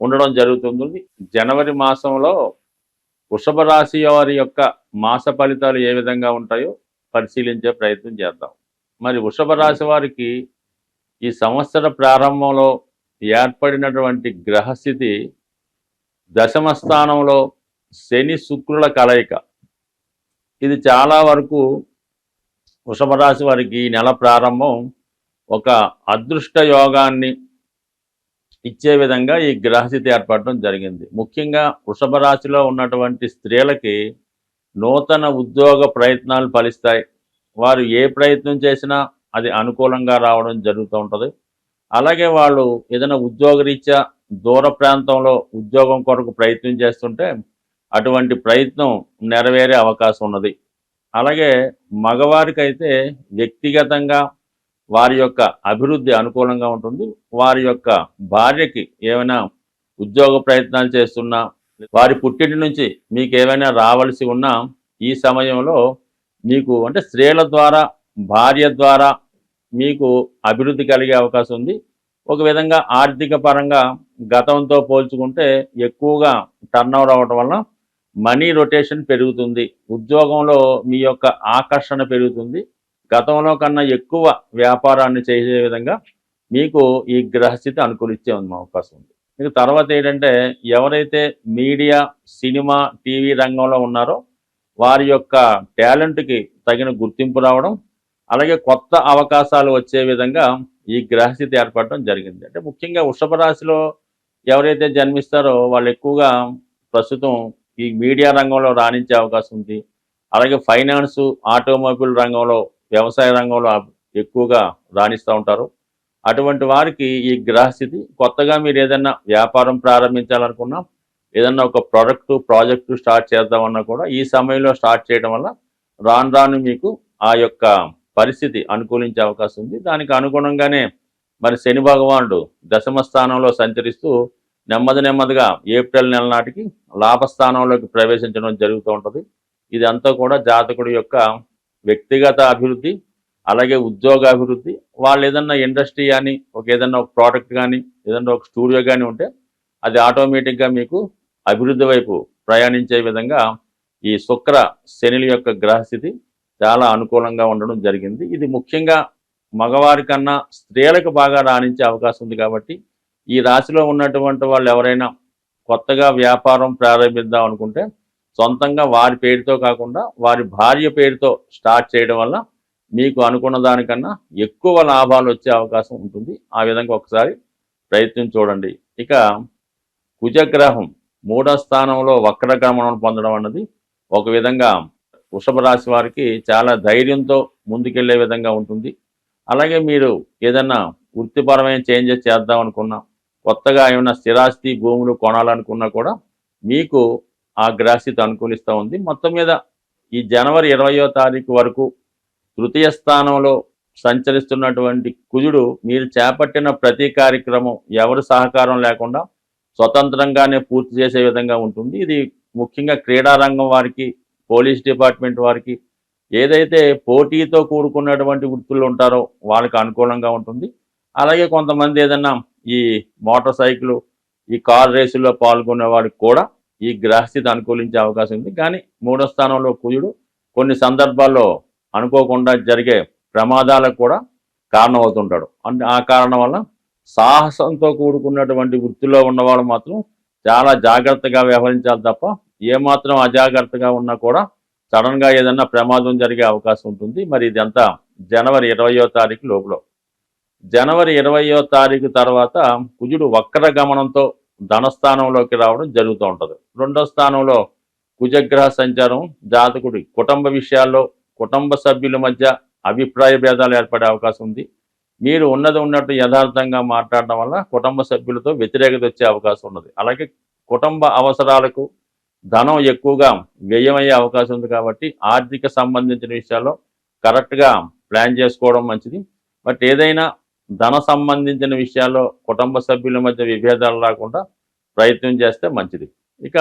ఉండడం జరుగుతుంది. జనవరి మాసంలో వృషభ రాశి వారి యొక్క మాస ఫలితాలు ఏ విధంగా ఉంటాయో పరిశీలించే ప్రయత్నం చేద్దాం. మరి వృషభ రాశి వారికి ఈ సంవత్సర ప్రారంభంలో ఏర్పడినటువంటి గ్రహస్థితి దశమ స్థానంలో శని శుక్రుల కలయిక. ఇది చాలా వరకు వృషభ రాశి వారికి ఈ నెల ప్రారంభం ఒక అదృష్ట యోగాన్ని ఇచ్చే విధంగా ఈ గ్రహస్థితి ఏర్పడటం జరిగింది. ముఖ్యంగా వృషభ రాశిలో ఉన్నటువంటి స్త్రీలకి నూతన ఉద్యోగ ప్రయత్నాలు ఫలిస్తాయి. వారు ఏ ప్రయత్నం చేసినా అది అనుకూలంగా రావడం జరుగుతూ ఉంటుంది. అలాగే వాళ్ళు ఏదైనా ఉద్యోగరీత్యా దూర ప్రాంతంలో ఉద్యోగం కొరకు ప్రయత్నం చేస్తుంటే అటువంటి ప్రయత్నం నెరవేరే అవకాశం ఉన్నది. అలాగే మగవారికైతే వ్యక్తిగతంగా వారి యొక్క అభివృద్ధి అనుకూలంగా ఉంటుంది. వారి యొక్క భార్యకి ఏమైనా ఉద్యోగ ప్రయత్నాలు చేస్తున్నా వారి పుట్టింటి నుంచి మీకు ఏమైనా రావాల్సి ఉన్నా ఈ సమయంలో మీకు అంటే స్త్రీల ద్వారా భార్య ద్వారా మీకు అభివృద్ధి కలిగే అవకాశం ఉంది. ఒక విధంగా ఆర్థిక పరంగా గతంతో పోల్చుకుంటే ఎక్కువగా టర్నవర్ అవ్వటం వల్ల మనీ రొటేషన్ పెరుగుతుంది. ఉద్యోగంలో మీ యొక్క ఆకర్షణ పెరుగుతుంది. గతంలో కన్నా ఎక్కువ వ్యాపారాన్ని చేసే విధంగా మీకు ఈ గ్రహస్థితి అనుకూలిచ్చే ఉంది అవకాశం ఉంది. ఇక తర్వాత ఏంటంటే ఎవరైతే మీడియా సినిమా టీవీ రంగంలో ఉన్నారో వారి యొక్క టాలెంట్కి తగిన గుర్తింపు రావడం అలాగే కొత్త అవకాశాలు వచ్చే విధంగా ఈ గ్రహస్థితి ఏర్పడడం జరిగింది. అంటే ముఖ్యంగా వృషభ రాశిలో ఎవరైతే జన్మిస్తారో వాళ్ళు ఎక్కువగా ప్రస్తుతం ఈ మీడియా రంగంలో రాణించే అవకాశం ఉంది. అలాగే ఫైనాన్స్ ఆటోమొబైల్ రంగంలో వ్యవసాయ రంగంలో ఎక్కువగా రాణిస్తూ ఉంటారు. అటువంటి వారికి ఈ గ్రహస్థితి కొత్తగా మీరు ఏదైనా వ్యాపారం ప్రారంభించాలనుకున్నా ఏదన్నా ఒక ప్రోడక్ట్ ప్రాజెక్టు స్టార్ట్ చేద్దామన్నా కూడా ఈ సమయంలో స్టార్ట్ చేయడం వల్ల రాను రాను మీకు ఆ యొక్క పరిస్థితి అనుకూలించే అవకాశం ఉంది. దానికి అనుగుణంగానే మరి శని భగవానుడు దశమ స్థానంలో సంచరిస్తూ నెమ్మది నెమ్మదిగా ఏప్రిల్ నెల నాటికి లాభస్థానంలోకి ప్రవేశించడం జరుగుతూ ఉంటుంది. ఇదంతా కూడా జాతకుడి యొక్క వ్యక్తిగత అభివృద్ధి అలాగే ఉద్యోగ అభివృద్ధి. వాళ్ళు ఏదన్నా ఇండస్ట్రీ కానీ ఒక ఏదన్నా ఒక ప్రోడక్ట్ కానీ ఏదన్నా ఒక స్టూడియో కానీ ఉంటే అది ఆటోమేటిక్గా మీకు అభివృద్ధి వైపు ప్రయాణించే విధంగా ఈ శుక్ర శనిల యొక్క గ్రహస్థితి చాలా అనుకూలంగా ఉండడం జరిగింది. ఇది ముఖ్యంగా మగవారి కన్నా స్త్రీలకు బాగా రాణించే అవకాశం ఉంది కాబట్టి ఈ రాశిలో ఉన్నటువంటి వాళ్ళు ఎవరైనా కొత్తగా వ్యాపారం ప్రారంభిద్దాం అనుకుంటే సొంతంగా వారి పేరుతో కాకుండా వారి భార్య పేరుతో స్టార్ట్ చేయడం వల్ల మీకు అనుకున్న దానికన్నా ఎక్కువ లాభాలు వచ్చే అవకాశం ఉంటుంది. ఆ విధంగా ఒకసారి ప్రయత్నం చూడండి. ఇక కుజగ్రహం మూడో స్థానంలో వక్రగమనం పొందడం అన్నది ఒక విధంగా వృషభ రాశి వారికి చాలా ధైర్యంతో ముందుకెళ్ళే విధంగా ఉంటుంది. అలాగే మీరు ఏదన్నా వృత్తిపరమైన చేంజెస్ చేద్దాం అనుకున్నా కొత్తగా ఏమైనా స్థిరాస్తి భూములు కొనాలనుకున్నా కూడా మీకు ఆ గ్రహస్థితి అనుకూలిస్తూ ఉంది. మొత్తం మీద ఈ జనవరి ఇరవయో తారీఖు వరకు తృతీయ స్థానంలో సంచరిస్తున్నటువంటి కుజుడు మీరు చేపట్టిన ప్రతి కార్యక్రమం ఎవరి సహకారం లేకుండా స్వతంత్రంగానే పూర్తి చేసే విధంగా ఉంటుంది. ఇది ముఖ్యంగా క్రీడారంగం వారికి పోలీస్ డిపార్ట్మెంట్ వారికి ఏదైతే పోటీతో కూడుకున్నటువంటి వృత్తులు ఉంటారో వాళ్ళకి అనుకూలంగా ఉంటుంది. అలాగే కొంతమంది ఏదన్నా ఈ మోటార్ సైకిల్ ఈ కార్ రేసుల్లో పాల్గొనే వారికి కూడా ఈ గ్రహస్థితి అనుకూలించే అవకాశం ఉంది. కానీ మూడో స్థానంలో కుజుడు కొన్ని సందర్భాల్లో అనుకోకుండా జరిగే ప్రమాదాలకు కూడా కారణమవుతుంటాడు. అంటే ఆ కారణం వల్ల సాహసంతో కూడుకున్నటువంటి వృత్తిలో ఉన్నవాడు మాత్రం చాలా జాగ్రత్తగా వ్యవహరించాలి తప్ప ఏమాత్రం అజాగ్రత్తగా ఉన్నా కూడా సడన్గా ఏదన్నా ప్రమాదం జరిగే అవకాశం ఉంటుంది. మరి ఇదంతా జనవరి ఇరవయో తారీఖు లోపల. జనవరి ఇరవయో తారీఖు తర్వాత కుజుడు వక్ర గమనంతో ధనస్థానంలోకి రావడం జరుగుతూ ఉంటుంది. రెండో స్థానంలో కుజగ్రహ సంచారం జాతకుడి కుటుంబ విషయాల్లో కుటుంబ సభ్యుల మధ్య అభిప్రాయ భేదాలు ఏర్పడే అవకాశం ఉంది. మీరు ఉన్నది ఉన్నట్టు యథార్థంగా మాట్లాడడం వల్ల కుటుంబ సభ్యులతో వ్యతిరేకత వచ్చే అవకాశం ఉన్నది. అలాగే కుటుంబ అవసరాలకు ధనం ఎక్కువగా వ్యయమయ్యే అవకాశం ఉంది కాబట్టి ఆర్థిక సంబంధించిన విషయాల్లో కరెక్ట్గా ప్లాన్ చేసుకోవడం మంచిది. బట్ ఏదైనా ధన సంబంధించిన విషయాల్లో కుటుంబ సభ్యుల మధ్య విభేదాలు రాకుండా ప్రయత్నం చేస్తే మంచిది. ఇక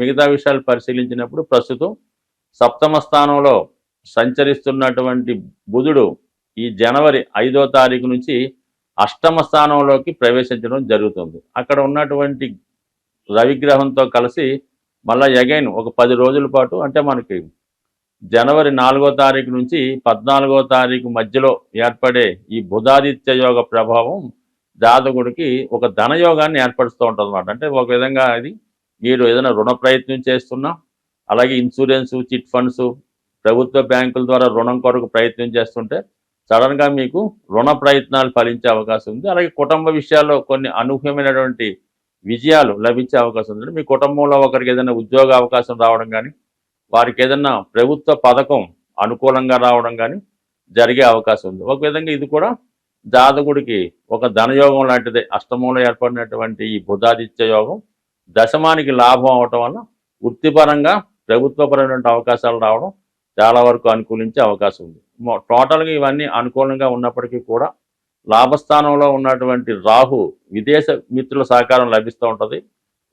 మిగతా విషయాలు పరిశీలించినప్పుడు ప్రస్తుతం సప్తమ స్థానంలో సంచరిస్తున్నటువంటి బుధుడు ఈ జనవరి ఐదో తారీఖు నుంచి అష్టమ స్థానంలోకి ప్రవేశించడం జరుగుతుంది. అక్కడ ఉన్నటువంటి రవిగ్రహంతో కలిసి మళ్ళీ అగైన్ ఒక పది రోజుల పాటు అంటే మనకి జనవరి నాలుగో తారీఖు నుంచి పద్నాలుగో తారీఖు మధ్యలో ఏర్పడే ఈ బుధాదిత్య యోగ ప్రభావం జాతకుడికి ఒక ధనయోగాన్ని ఏర్పరుస్తూ ఉంటుంది అనమాట అంటే ఒక విధంగా అది మీరు ఏదైనా రుణ ప్రయత్నం చేస్తున్నా అలాగే ఇన్సూరెన్స్ చిట్ ఫండ్స్ ప్రభుత్వ బ్యాంకుల ద్వారా రుణం కొరకు ప్రయత్నం చేస్తుంటే సడన్గా మీకు రుణ ప్రయత్నాలు ఫలించే అవకాశం ఉంది. అలాగే కుటుంబ విషయాల్లో కొన్ని అనూహ్యమైనటువంటి విజయాలు లభించే అవకాశం ఉంది. మీ కుటుంబంలో ఒకరికి ఏదైనా ఉద్యోగ అవకాశం రావడం కానీ వారికి ఏదైనా ప్రభుత్వ పథకం అనుకూలంగా రావడం కానీ జరిగే అవకాశం ఉంది. ఒక విధంగా ఇది కూడా జాతకుడికి ఒక ధనయోగం లాంటిదే. అష్టమంలో ఏర్పడినటువంటి ఈ బుధాదిత్య యోగం దశమానికి లాభం అవటం వల్ల వృత్తిపరంగా ప్రభుత్వపరమైనటువంటి అవకాశాలు రావడం చాలా వరకు అనుకూలించే అవకాశం ఉంది. టోటల్గా ఇవన్నీ అనుకూలంగా ఉన్నప్పటికీ కూడా లాభస్థానంలో ఉన్నటువంటి రాహు విదేశ మిత్రుల సహకారం లభిస్తూ ఉంటుంది.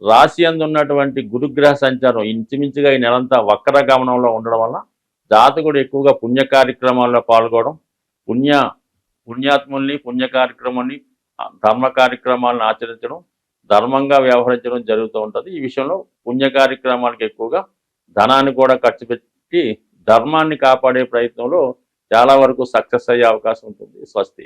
రాశి ఉన్నటువంటి గురుగ్రహ సంచారం ఇంచుమించుగా ఈ నెలంతా వక్ర గమనంలో ఉండడం వల్ల జాతకుడు ఎక్కువగా పుణ్య కార్యక్రమాల్లో పాల్గొనడం పుణ్య పుణ్యాత్ముల్ని పుణ్య కార్యక్రమాన్ని ధర్మ కార్యక్రమాలను ఆచరించడం ధర్మంగా వ్యవహరించడం జరుగుతూ ఉంటుంది. ఈ విషయంలో పుణ్య కార్యక్రమాలకు ఎక్కువగా ధనాన్ని కూడా ఖర్చు పెట్టి ధర్మాన్ని కాపాడే ప్రయత్నంలో చాలా వరకు సక్సెస్ అయ్యే అవకాశం ఉంటుంది. స్వస్తి.